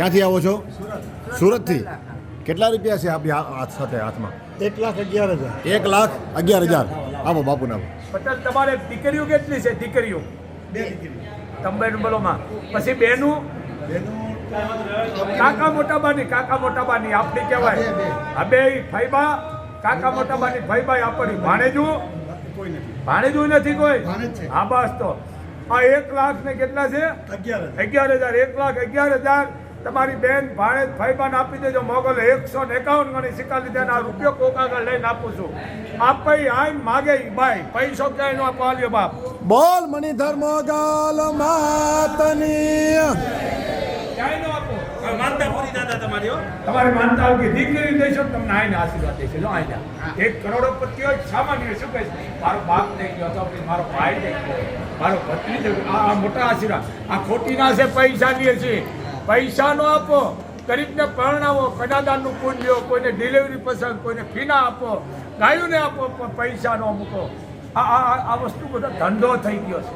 ક્યાંથી આવો છો? સુરતથી. કેટલા રૂપિયા છે આપણી આ- હાથ સાથે હાથમાં? એક લાખ અગિયાર હજાર. એક લાખ અગિયાર હજાર. આવો બાપુ નામ પટેલ તમારે દીકરીઓ કેટલી છે? દીકરીઓ. બે દીકરી તમે બોલોમાં પછી બેનું? કાકા મોટાબાની કાકા મોટાબાની આપણી કહેવાય. હવે બે. આ બે ફૈબા કાકા મોટાબાની ફૈબા આપણી. ભાણેજું? કોઈ નથી. ભાણેજું નથી કોઈ. હા બસ તો. આ એક લાખ ને કેટલા છે? અગિયાર અગિયાર હજાર. એક લાખ અગિયાર હજાર. તમારી બેન ભાણે ભાઈબાન આપી દેજો. મોગલ એકસો ને એકાવન ગણી સિક્કા લીધા આ રૂપિયો કોક આગળ લઈને આપું છું. આપઈ આઈ માગે ભાઈ. પૈસો ક્યાંય નો આપવા લ્યો બાપ. બોલ મણી ધર્મ ગાલ માતની. ક્યાંય નો આપો. માનતા પૂરી દાદા તમારી હો. તમારે માનતા કે દીકરી દેશો તમને આઈને આશીર્વાદ દેશે. જો આઈને એક કરોડોપતિ હોય સામાન્ય શું કહે છે? મારો બાપ થઈ ગયો તો મારો ભાઈ થઈ ગયો. મારો પત્ની આ આ મોટા આશીર્વાદ. આ ખોટી ના છે પૈસા દે છે પૈસા નો આપો, ગરીબને પરણાવો કદાદાનનું લ્યો કોઈને ડિલિવરી પસંદ, કોઈને ફીના આપો, ગાયોને આપો પૈસા નો મૂકો. આ આ વસ્તુ બધો ધંધો થઈ ગયો છે.